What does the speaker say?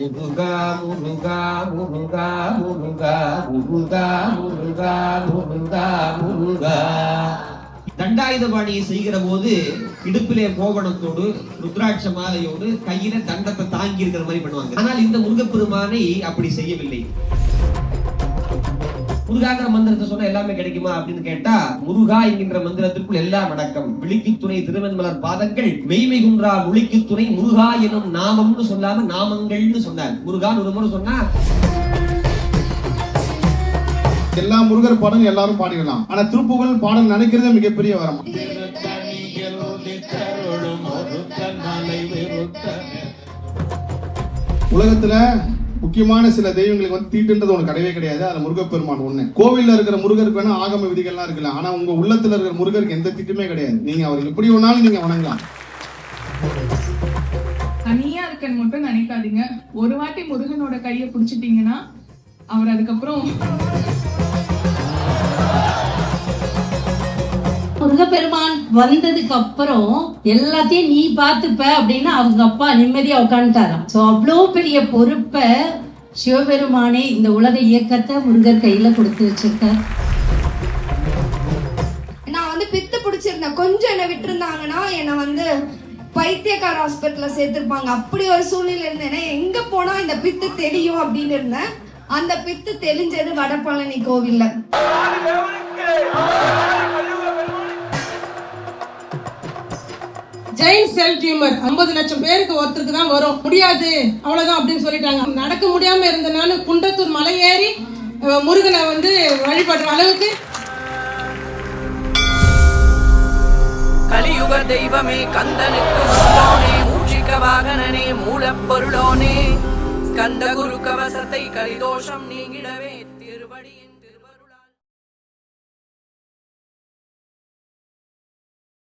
முருகா முருகா முருகா முருகா முருகா முருகா முருகா முருகா தண்டாயுதபாணியை செய்கிற போது இடுப்பிலே கோவணத்தோடு ருத்ராட்ச மாலையோடு கையில தண்டத்தை தாங்கி இருக்கிற மாதிரி பண்ணுவாங்க. ஆனால் இந்த முருகப்பெருமானை அப்படி செய்யவில்லை. முருகாங்கிற மந்திரத்தை சொன்னா எல்லாமே கிடைக்குமா அப்படின்னு கேட்டா முருகா என்கின்ற மந்திரத்திற்குள் எல்லாம் அடக்கம். விழிக்கு துணை திருவெண்மலர் பாதங்கள் மெய்மை குன்றா துணை முருகா எனும் நாமம்னு சொல்லாம நாமங்கள்னு சொன்னார். முருகான்னு ஒரு முறை சொன்னா எல்லா முருகர் பாடலும் எல்லாரும் பாடிடலாம். ஆனா திருப்புகழ் பாடல் நினைக்கிறதே மிகப்பெரிய வரம். உலகத்துல முக்கியமான சில தெய்வங்களுக்கு வந்து தீட்டுன்றது ஒன்று கிடையவே கிடையாது. அது முருகப்பெருமான் ஒன்று கோவிலில் இருக்கிற முருகருக்கு வேணா ஆகம விதிகள்லாம் இருக்கலாம் ஆனால் உங்கள் உள்ளத்தில் இருக்கிற முருகருக்கு எந்த தீட்டுமே கிடையாது. நீங்கள் அவர் எப்படி வேணாலும் நீங்கள் வணங்கலாம். தனியா இருக்கன்னு மட்டும் நினைக்காதீங்க. ஒரு வாட்டி முருகனோட கையை பிடிச்சிட்டீங்கன்னா அவர் அதுக்கப்புறம் முருகப்பெருமான் வந்ததுக்கு அப்புறம் எல்லாத்தையும் நீ பார்த்துப்ப அப்படின்னு அவங்க அப்பா நிம்மதியா உட்காந்துட்டாராம் சோ அவ்வளோ பெரிய பொறுப்பை சிவபெருமானே இந்த உலக இயக்கத்தை முருகர் கையில கொடுத்து வச்சிருக்கார். நான் வந்து பித்து பிடிச்சிருந்தேன். கொஞ்சம் என்னை விட்டுருந்தாங்கன்னா என்னை வந்து பைத்தியக்கார ஹாஸ்பிட்டல்ல சேர்த்திருப்பாங்க. அப்படி ஒரு சூழ்நிலை இருந்தேன் எங்க போனா இந்த பித்து தெரியும் அப்படின்னு இருந்தேன். அந்த பித்து தெளிஞ்சது வடபழனி கோவில்ல. ஜெயின் செல் டியூமர் 50 லட்சம் பேருக்கு ஒருத்தருக்கு தான் வரும். முடியாது. அவ்வளவுதான் அப்படின்னு சொல்லிட்டாங்க. நடக்க முடியாம இருந்தனால குண்டத்தூர் மலை ஏறி முருகனை வந்து வழிபடுற அளவுக்கு கலியுக தெய்வமே கந்தனுக்கு மூலோனே மூஷிக வாகனனே மூலப்பொருளோனே. கந்த குரு கவசத்தை கலிதோஷம் நீங்கிடவே திருவடியின்